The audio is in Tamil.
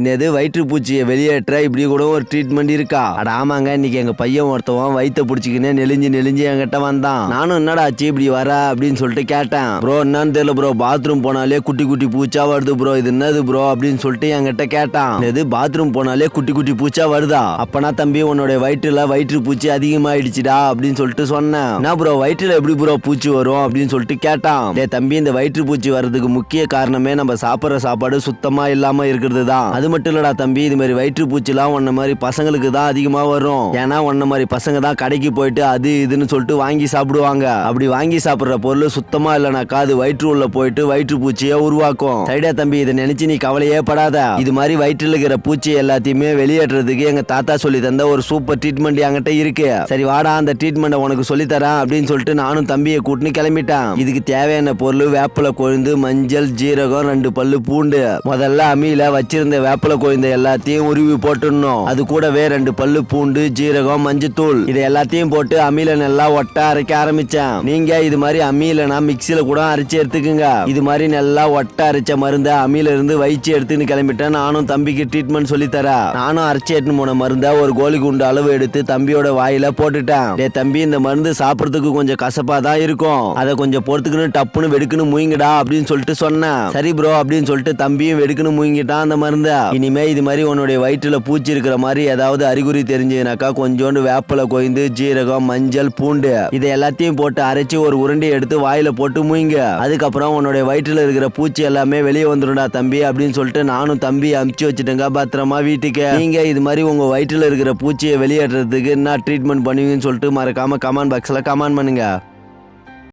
என்னது வயிற்றுப்பூச்சியை வெளியேற்ற? இப்படி கூட ஒரு ட்ரீட்மெண்ட் இருக்கா? அட ஆமாங்க இன்னைக்கு எங்க பையன் ஒருத்தவன் வயிற்ற பிடிச்சிக்கின்னு நெளிஞ்சு நெளிஞ்சு என்கிட்ட வந்தான். நானும் என்னடா ஆச்சு இப்படி வர? அப்படின்னு சொல்லிட்டு கேட்டேன். ப்ரோ என்னன்னு தெரியல ப்ரோ. பாத்ரூம் போனாலே குட்டி குட்டி பூச்சா வருது ப்ரோ. இது என்னது ப்ரோ? அப்படின்னு சொல்லிட்டு என்கிட்ட கேட்டான். எது பாத்ரூம் போனாலே குட்டி குட்டி பூச்சா வருதா? அப்பனா தம்பி உன்னோட வயிற்றுல வயிற்று பூச்சி அதிகமாயிடுச்சுடா. அப்படின்னு சொல்லிட்டு சொன்னேன். என்ன ப்ரோ வயிற்றுல எப்படி ப்ரோ பூச்சி வரும்? அப்படின்னு சொல்லிட்டு கேட்டான். டே தம்பி இந்த வயிற்று பூச்சி வர்றதுக்கு முக்கிய காரணமே நம்ம சாப்பிட்ற சாப்பாடு சுத்தமா இல்லாம இருக்கிறது தான் அது மட்டும் இல்லடா தம்பி இது மாதிரி வயிற்று பூச்சிலாம் உன்ன மாதிரி பசங்களுக்கு தான் அதிகமா வரும். ஏன்னா உன்ன மாதிரி பசங்க தான் கடைக்கு போயிட்டு அது இதுன்னு சொல்லிட்டு வாங்கி சாப்பிடுவாங்க. அப்படி வாங்கி சாப்பிடுற பொருள் சுத்தமா இல்லைனாக்கா அது வயிற்று உள்ள போயிட்டு வயிற்று பூச்சியை உருவாக்கும். சரிடா தம்பி இதை நினைச்சு நீ கவலையே படாத. இது மாதிரி வயிற்றுல இருக்கிற பூச்சி எல்லாத்தையுமே வெளியேற்றுறதுக்கு எங்க தாத்தா சொல்லி தந்த ஒரு சூப்பர் ட்ரீட்மெண்ட் என்கிட்ட இருக்கு. சரி வாடா அந்த ட்ரீட்மெண்ட்டை உனக்கு சொல்லி தரேன் அப்படின்னு சொல்லிட்டு நானும் தம்பியை கூட்டின்னு கிளம்பிட்டேன். இதுக்கு தேவையான பொருள் வேப்பில கொழுந்து மஞ்சள் ஜீரகம் ரெண்டு பல்லு பூண்டு. முதல்ல அம்மியில வச்சிருந்த வேப்பிலை கொழுந்து எல்லாத்தையும் உருவி போட்டுடணும். அது கூடவே ரெண்டு பல்லு பூண்டு ஜீரகம் மஞ்சத்தூள். இது எல்லாத்தையும் போட்டு அம்மியில நல்லா ஒட்ட அரைக்க ஆரம்பிச்சேன். நீங்க இது மாதிரி அம்மியிலனா மிக்சியில கூட அரைச்சு எடுத்துக்குங்க. இது மாதிரி நல்லா ஒட்ட அரைச்ச மருந்த அம்மியில இருந்து வைச்சு எடுத்துன்னு கிளம்பிட்டேன் நானும் தம்பிக்கு ட்ரீட்மெண்ட் சொல்லி தரேன் நானும் அரைச்சு எடுத்துன்னு போன மருந்த ஒரு கோழி குண்டு அளவு எடுத்து தம்பியோட வாயில போட்டுட்டேன். டேய் தம்பி இந்த மருந்து சாப்பிடறதுக்கு கொஞ்சம் கசப்பா தான் இருக்கும். அதை கொஞ்சம் பொறுத்துக்கணும் டப்புன்னு வெடுக்குன்னு முயங்கடா அப்படின்னு சொல்லிட்டு சொன்னேன். சரி ப்ரோ அப்படின்னு சொல்லிட்டு தம்பியும் வெடுக்குன்னு முயங்கிட்டான் அந்த மருந்தை. இனிமே இது மாதிரி உன்னுடைய வயிற்றுல பூச்சி இருக்கிற மாதிரி ஏதாவது அறிகுறி தெரிஞ்சதுனாக்கா கொஞ்சோண்டு வேப்பிலை கொய்ந்து ஜீரகம் மஞ்சள் பூண்டு இதை எல்லாத்தையும் போட்டு அரைச்சு ஒரு உருண்டை எடுத்து வாயில போட்டு முயங்க. அதுக்கப்புறம் உன்னுடைய வயிற்றுல இருக்கிற பூச்சி எல்லாமே வெளியே வந்துடும்டா தம்பி அப்படின்னு சொல்லிட்டு நானும் தம்பி அமுச்சு வச்சுட்டேங்க பத்திரமா வீட்டுக்கு. நீங்க இது மாதிரி உங்க வயிற்றுல இருக்கிற பூச்சியை வெளியேற்றுறதுக்கு என்ன ட்ரீட்மெண்ட் பண்ணுவீங்கன்னு சொல்லிட்டு மறக்காம கமெண்ட் பாக்ஸ்ல கமெண்ட் பண்ணுங்க.